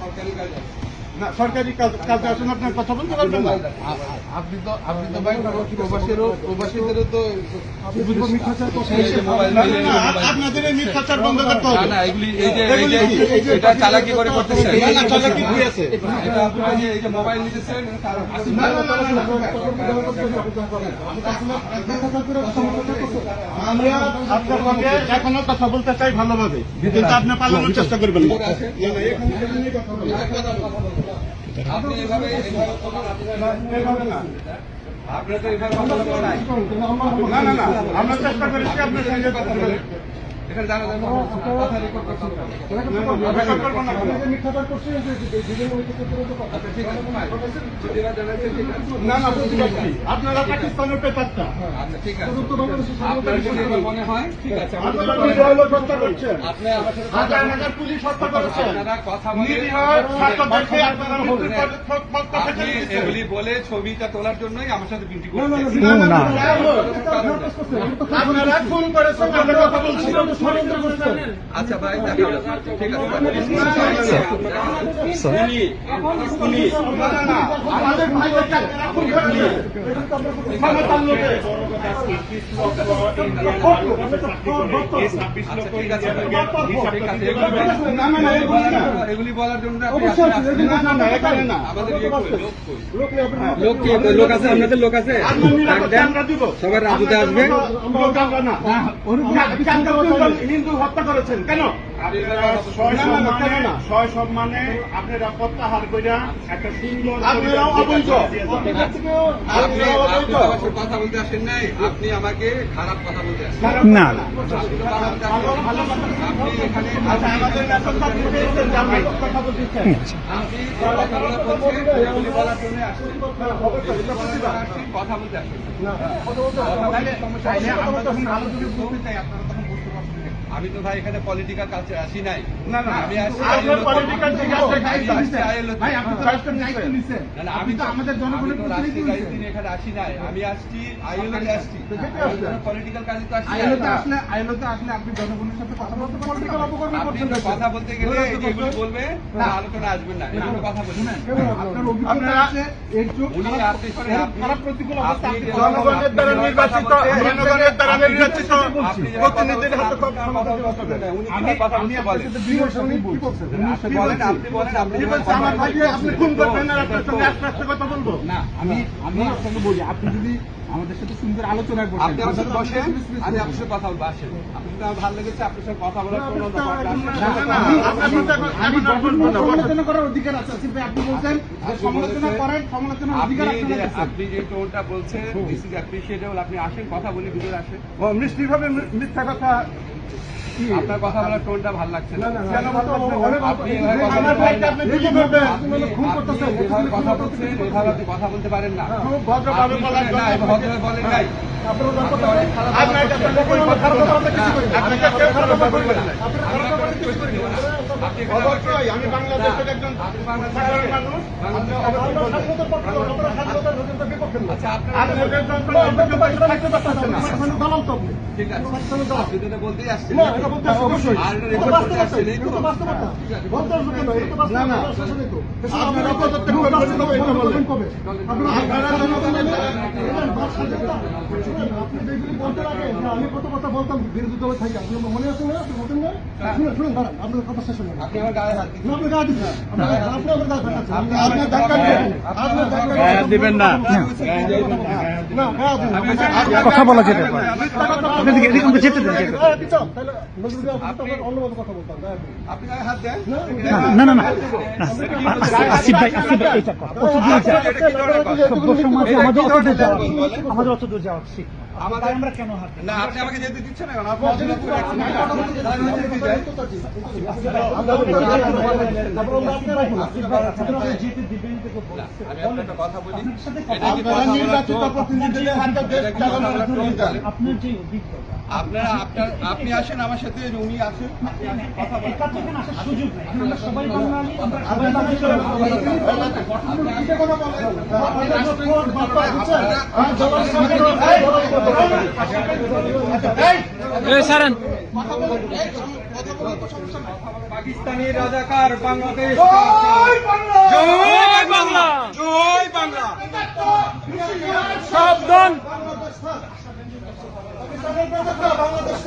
সরকারি কাজ। না সরকারি কাজে আসুন আপনার কথা বলতে পারবেন না আপনি তো আপনি তো ভাই প্রবাসীরও প্রবাসীদেরও আপনাদের এই মিথ্যাচার বন্ধ করতে হবে না এগুলি এই যে এই যে এগুলি কি? এই যে- এটা চালাকি করে করতেছেন না, না, চালাকি কি আছে? এটা আপনারা এই যে মোবাইল নিতেছেন না, না, না, না, না। আমরা আপনার সঙ্গে এখনও কথা বলতে চাই ভালোভাবে কিন্তু আপনি পালানোর চেষ্টা করবেন না। এখানে কথা। আপনি এভাবে না। আপনারা তো এভাবে কথা নাই না, না, না, আমরা চেষ্টা করেছি আপনার সঙ্গে কথা বলে। এখানে দাঁড়া কথা রেকর্ড করছেন না? আচ্ছা না আপনারা পাকিস্তানের পেপারটা আচ্ছা ঠিক আছে মনে হয় ঠিক আছে পুলিশ হত্যা আপনারা কথা। এগুলি বলে ছবিটা তোলার জন্যই আমার সাথে বিউটি করছেন আপনারা খুন করেছেন আমরা কথা বলছি আচ্ছা। আচ্ছা এগুলি বলার জন্য লোক আছে আপনাদের লোক আছে। সবাই রাজুতে আসবে না। তিনজন হিন্দু হত্যা করেছেন। কেন? ছয় সম্মানে আপনারা প্রত্যাহার একটা সুন্দর আপনারাও অবৈধ। কথা বলতে আসেন। নাই আপনি আমাকে খারাপ কথা বলতে আসেন। না আপনি কথা বলতে আসেন। এখানে আমাদের কথা বলতেছেন আপনি কথা বলতে তখন চাই আপনারা বুঝতে পারছেন আমি তো ভাই এখানে পলিটিক্যাল কালচার আসি নাই। না না আমি আসছি পলিটিক্যাল আমি আসছি ILO তে। ভাই আপনি তো রাষ্ট্রের দায়িত্ব নিছেন। না, না, আমি তো আমাদের জনগণের প্রতিনিধি এখানে আসি নাই। আমি আসছি আইএলওতে আসছি। পলিটিক্যাল কাজে তো আসি আইএলওতে আসলে আইএলওতে আসলে আপনি জনগণের সাথে কথা বলতে পলিটিক্যাল অপকর্ম করছেন কথা বলতে গেলে এগুলো বলবে না। আলোচনা আসবেন না। কথা না আপনার অভিজ্ঞতা আছে এর যোগ উনি আপনি শোনেন, খারাপ প্রতিকূল অবস্থা আপনি আপনি যে জনগণের দ্বারা নির্বাচিত জনগণের দ্বারা নির্বাচিত হাতে আমি আপনার সঙ্গে আপনি বলেন আপনি বলেন আপনি কি বলছেন? আমার ভাইকে আপনি খুন করবেন না আপনার সঙ্গে আস্তে আস্তে কথা বলব? না আমি আমি আপনাকে বলি আপনি যদি আমাদের সাথে সুন্দর আলোচনায় বসেন আপনি আমার সাথে বসেন আমি আপনার সাথে কথা বলব আসেন। আপনার সাথে আমার ভালো লেগেছে আপনার সাথে কথা বলার কোনো দরকার নেই। না, না, আপনার সাথে আমি বলব না, সমালোচনা করার অধিকার আছে ভাই আপনি বলছেন যে সমালোচনা করেন সমালোচনার অধিকার আপনার আছে। আপনি যে টোনটা বলছেন দিস ইজ অ্যাপ্রিসিয়েটেবল আপনি আসেন কথা বলি ভিতরে আসেন। ও, মিষ্টিভাবে মিথ্যা কথা আপনার কথা বলার টোনটা ভালো লাগছে না কথা বলতে পারেন না। বলছেন এভাবে আপনি কথা বলতে পারেন ভদ্রভাবে বলেন নাই আপনার কথা না। অবশ্যই আমি বাংলাদেশের একজন সাধারণ মানুষ। কত কথা বলতাম বিরোধী দলে থাকি। আপনার মনে আছে না? না? শুনুন শুনুন দাঁড়ান। আপনার কথা শেষ আপনি আমার গায়ে হাত দিচ্ছেন। আপনি গা দিচ্ছেন আপনি আপনি আমার গা দিচ্ছেন আপনি আপনার ধাক্কা দিবেন। আপনার ধাক্কা দিবেন। দিবেন না না গা দিন কথা বলা যেতে পারে এদিকে যেতে দেন। হ্যাঁ, আপনি তো কথা বলতাম আপনি গায়ে হাত দেন না না না না আসিফ ভাই আসিফ ভাই এটা কথা অত দূর যাওয়া আমাদের অত দূর যাওয়া আমাদের অত দূর যাওয়া উচিত আমাদের আমরা কেন না আপনি আমাকে যেতে দিচ্ছেন না আমি একটা কথা বলি? আপনার যে অভিজ্ঞতা আপনারা আপনার আপনি আসেন আমার সাথে যে উনি আসেন, পাকিস্তানি রাজাকার বাংলাদেশ বাংলা! জয় বাংলা! জয় বাংলা! সাবধান! বাংলাদেশ